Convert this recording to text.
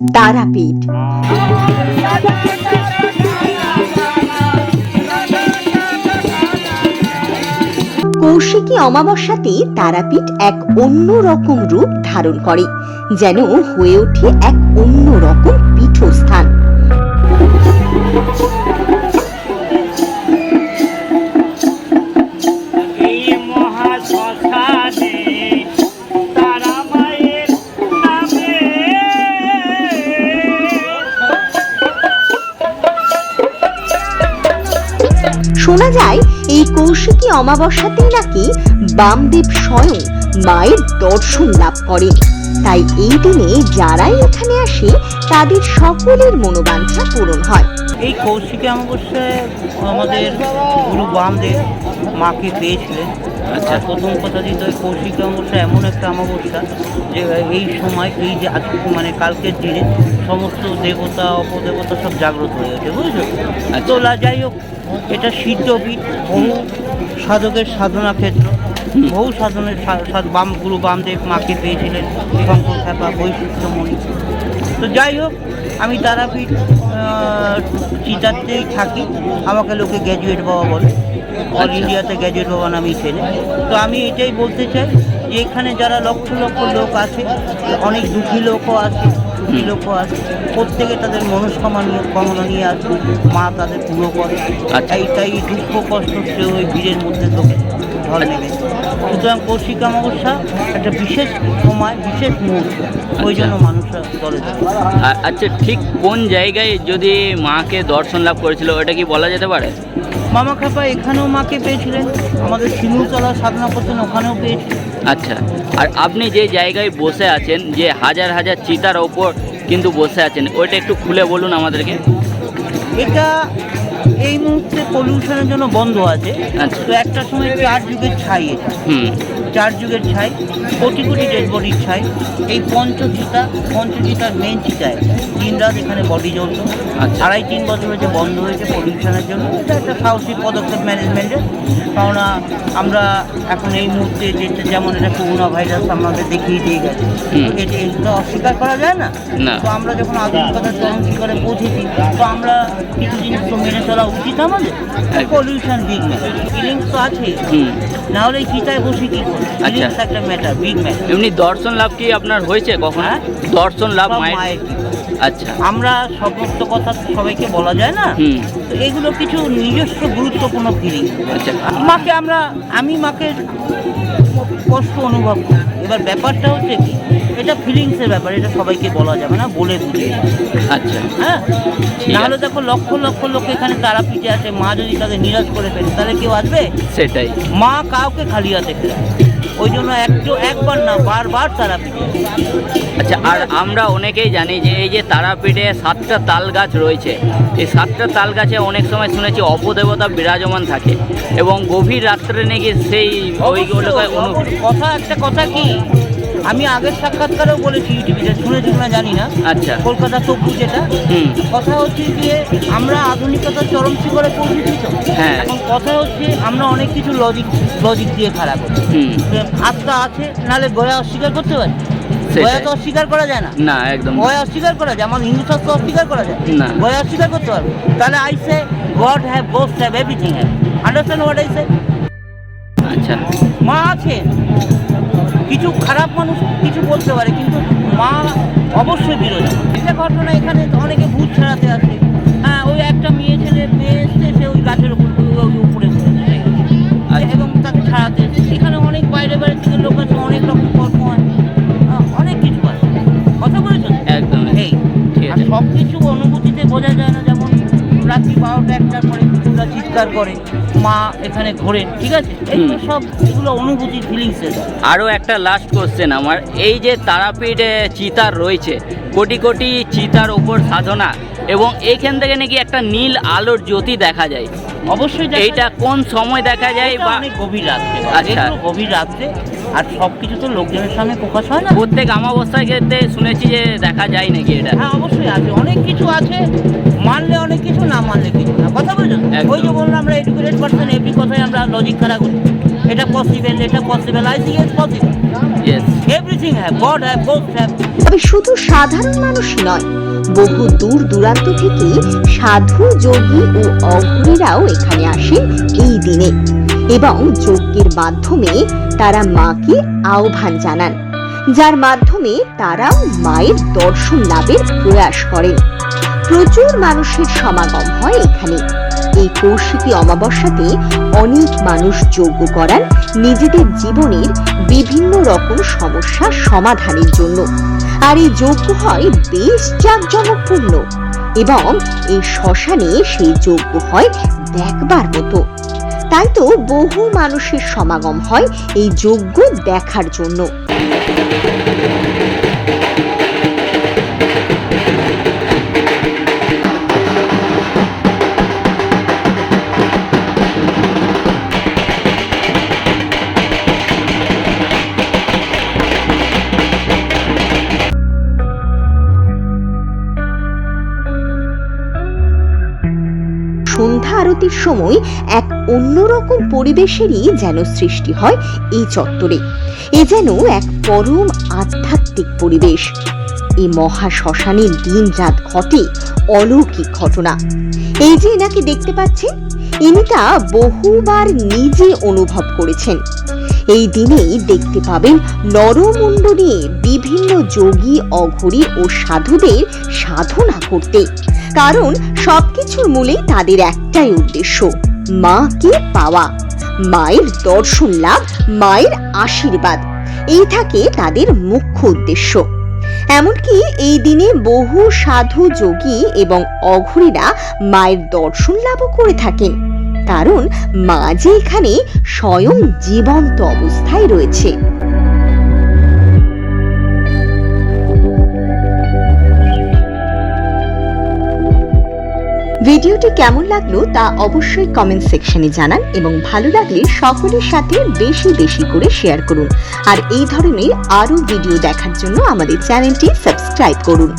তারাপীঠ। কৌশিকী অমাবস্যাতে তারাপীঠ এক অন্য রকম রূপ ধারণ করে, যেন হয়ে ওঠে এক অন্য রকম শোনা যায়, এই কৌশিকী অমাবস্যাতেই নাকি বামদেব স্বয়ং মায়ের দর্শন লাভ করেন। তাই এই দিনে যারাই এখানে আসে, তাদের সকলের মনোবাঞ্ছা পূরণ হয়। এই কৌশিকী অমাবস্যায় আমাদের গুরু বামদেব মাকে পেয়েছিলেন। আচ্ছা। প্রথম কথা দিতে হয় কৌশিকী অমাবস্যা এমন একটা অমাবস্যা যে এই সময় এই যে আজকে মানে কালকের দিনে সমস্ত দেবতা অপদেবতা সব জাগ্রত হয়ে ওঠে বুঝছ? তো লা- যাই হোক এটা সিদ্ধপীঠ বহু সাধকের সাধনা ক্ষেত্র। বহু সাধনের বাম গুরু বামদেব মাকে পেয়েছিলেন শঙ্কর খ্যাপা বৈশিষ্ট্যমণি তো যাই হোক আমি তারাপীঠ আহ, চিতারতেই থাকি। আমাকে লোকে গ্র্যাজুয়েট বাবা বলে। অল ইন্ডিয়াতে গ্যাজেট বাবা আমি ছেলে তো আমি এটাই বলতে চাই যে এখানে যারা লক্ষ লক্ষ লোক আছে অনেক দুঃখী লোকও আছে সুখী লোকও আছে প্রত্যেকে তাদের মনস্কামনা নিয়ে কামনা নিয়ে আসবে মা তাদের পুরো করে। তাই তাই দুঃখ কষ্ট সে ওই ভিড়ের মধ্যে তোকে ঢল নেবে সুতরাং কৌশিক অমাবস্যা একটা বিশেষ সময় বিশেষ মুহূর্ত। ওই জন্য মানুষরা দলে থাকে আর আচ্ছা ঠিক কোন জায়গায় যদি মাকে দর্শন লাভ করেছিল ওটা কি বলা যেতে পারে? মামা খাপা এখানেও মাকে পেয়েছিলেন। আমাদের শিমুলতলা সাধনা করতেন ওখানেও পেয়েছিলেন। আচ্ছা আর আপনি যে জায়গায় বসে আছেন যে হাজার হাজার চিতার ওপর কিন্তু বসে আছেন ওইটা একটু খুলে বলুন আমাদেরকে। এটা এই মুহূর্তে পলিউশনের জন্য বন্ধ আছে। আচ্ছা। তো একটা সময় চার যুগের ছাই এটা। হুম। চার যুগের ছাই কোটি কোটি ডেড বডির ছাই। এই পঞ্চচিতা পঞ্চচিতার মেন চিতায় দিন রাত এখানে বডি জ্বলতো। আচ্ছা। আড়াই তিন বছর হয়েছে বন্ধ হয়েছে পলিউশনের জন্য। এটা একটা সাহসিক পদক্ষেপ ম্যানেজমেন্টের কেননা আমরা এখন এই মুহূর্তে যেটা যেমন এটা করোনা ভাইরাস আমাদের দেখিয়ে দিয়ে গেছে। এটা এটা অস্বীকার করা যায় না। তো আমরা যখন আধুনিকতার চরম শিখরে পৌঁছেছি তো আমরা কিছু জিনিস তো মেনে চলা উচিত আমাদের? পলিউশন ম্যাটার ফিলিংস তো আছে না হলে চিতায় বসে কি করব? ফিলিংস একটা ম্যাটার বিগ ম্যাটার এমনি দর্শন লাভ কি আপনার হয়েছে কখন? হ্যাঁ? দর্শন লাভ মায়ের? আচ্ছা। আমরা সমস্ত কথা সবাইকে বলা যায় না? তো এগুলো কিছু নিজস্ব গুরুত্বপূর্ণ ফিলিং আচ্ছা। মাকে আমরা আমি মাকে কষ্ট অনুভব করি। এবার ব্যাপারটা হচ্ছে কি? এটা ফিলিংসের ব্যাপার এটা সবাইকে বলা যাবে না বলে বুঝিয়ে আচ্ছা। হ্যাঁ? নাহলে দেখো লক্ষ লক্ষ লোক এখানে তারাপীঠে আসে মা যদি তাদের নিরাশ করে ফেলে তাহলে কেউ আসবে? সেটাই। মা কাউকে খালি হাতে ফেরায় ওই জন্য একটু একবার না বারবার তারাপীঠে। আচ্ছা আর আমরা অনেকেই জানি যে এই যে তারাপীঠে সাতটা তাল গাছ রয়েছে এই সাতটা তাল গাছে অনেক সময় শুনেছি অপদেবতা বিরাজমান থাকে এবং গভীর রাত্রে নাকি সেই ওইগুলোকে অনু কথা একটা কথা কি? আমি আগের সাক্ষাৎকারেও বলেছি ইউটিভিতে শুনেছি না জানি না। আচ্ছা। কলকাতা তবু যেটা। কথা হচ্ছে যে আমরা আধুনিকতার চরম শিখরে পৌঁছেছি তো হ্যাঁ। এখন কথা হচ্ছে আমরা অনেক কিছু লজিক লজিক দিয়ে খারাপ হচ্ছে হুম। আত্মা আছে নাহলে গয়া অস্বীকার করতে পারি। গয়া তো অস্বীকার করা যায় না। না একদম। গয়া অস্বীকার করা যায় আমার হিন্দু শাস্ত্র অস্বীকার করা যায়। না। গয়া অস্বীকার করতে পারবে। তাহলে I say God have ghost have everything have understand what I say আচ্ছা। মা আছে কিছু খারাপ মানুষ কিছু বলতে পারে, কিন্তু মা অবশ্যই বিরোধী। একটা ঘটনা এখানে অনেকে ভূত ছাড়াতে আসে। হ্যাঁ ওই একটা মেয়ে ছেলে, মেয়ে এসছে, সে ওই গাছের উপরে কুকুররা করে মা এখানে ঘোরেন ঠিক আছে? সব এগুলো অনুভূতি ফিলিংসের আরও একটা লাস্ট কোশ্চেন আমার। এই যে তারাপীঠে চিতার রয়েছে কোটি কোটি চিতার ওপর সাধনা এবং এইখান থেকে নাকি একটা নীল আলোর জ্যোতি দেখা যায়। অবশ্যই এইটা কোন সময় দেখা যায় বা গভীর রাত্রে। আচ্ছা। গভীর রাত্রে আর সব কিছু তো লোকজনের সামনে প্রকাশ হয় না। প্রত্যেক অমাবস্যার ক্ষেত্রে শুনেছি যে দেখা যায় নাকি এটা। হ্যাঁ অবশ্যই আছে। অনেক কিছু আছে। মানলে অনেক কিছু না মানলে কিছু না। কথা বলছেন একদম। ওই যে বললাম আমরা এডুকেটেড পার্সন এভরি কথায় আমরা লজিক খারাপ করি। এটা পসিবল এটা possible I think it's possible. Everything have God have ghost have তবে শুধু সাধারণ মানুষই নয় বহু দূর দূরান্ত থেকে সাধু যোগী ও অঘরীরাও এখানে আসেন এই দিনে। এবং যজ্ঞের মাধ্যমে তারা মাকে আহ্বান জানান, যার মাধ্যমে তারাও মায়ের দর্শন লাভের প্রয়াস করেন। প্রচুর মানুষের সমাগম হয় এখানে। এই কৌশিকী অমাবস্যাতে অনেক মানুষ যজ্ঞ করান নিজেদের জীবনের বিভিন্ন রকম সমস্যা সমাধানের জন্য। আর এই যজ্ঞ হয় বেশ জাঁকজমকপূর্ণ এবং এই শ্মশানে সেই যজ্ঞ হয় দেখবার মতো। তাই তো বহু মানুষের সমাগম হয় এই যজ্ঞ দেখার জন্য। সন্ধ্যা আরতির সময় অন্যরকম পরিবেশেরই যেন সৃষ্টি হয় এই চত্বরে। এ যেন এক পরম আধ্যাত্মিক পরিবেশ। এই মহা শ্মশানে দিন রাত ঘটে অলৌকিক ঘটনা। এই যে এনাকে দেখতে পাচ্ছেন ইনি তা বহুবার নিজে অনুভব করেছেন। এই দিনেই দেখতে পাবেন নরমুণ্ড নিয়ে বিভিন্ন যোগী, অঘরী ও সাধুদের সাধনা করতে। কারণ সবকিছুর মূলেই তাদের একটাই উদ্দেশ্য। মাকে পাওয়া। মায়ের দর্শন লাভ, মায়ের আশীর্বাদ। এই থাকে তাদের মুখ্য উদ্দেশ্য। এমনকি এই দিনে বহু সাধু যোগী এবং অঘরীরা মায়ের দর্শন লাভও করে থাকেন। কারণ মা যে এখানে স্বয়ং জীবন্ত অবস্থায় রয়েছে। ভিডিওটি কেমন লাগল তা অবশ্যই কমেন্ট সেকশনে জানান এবং ভালো লাগলে সকলের সাথে বেশি বেশি করে শেয়ার করুন। আর এই ধরনের আরও ভিডিও দেখার জন্য আমাদের চ্যানেলটি সাবস্ক্রাইব করুন।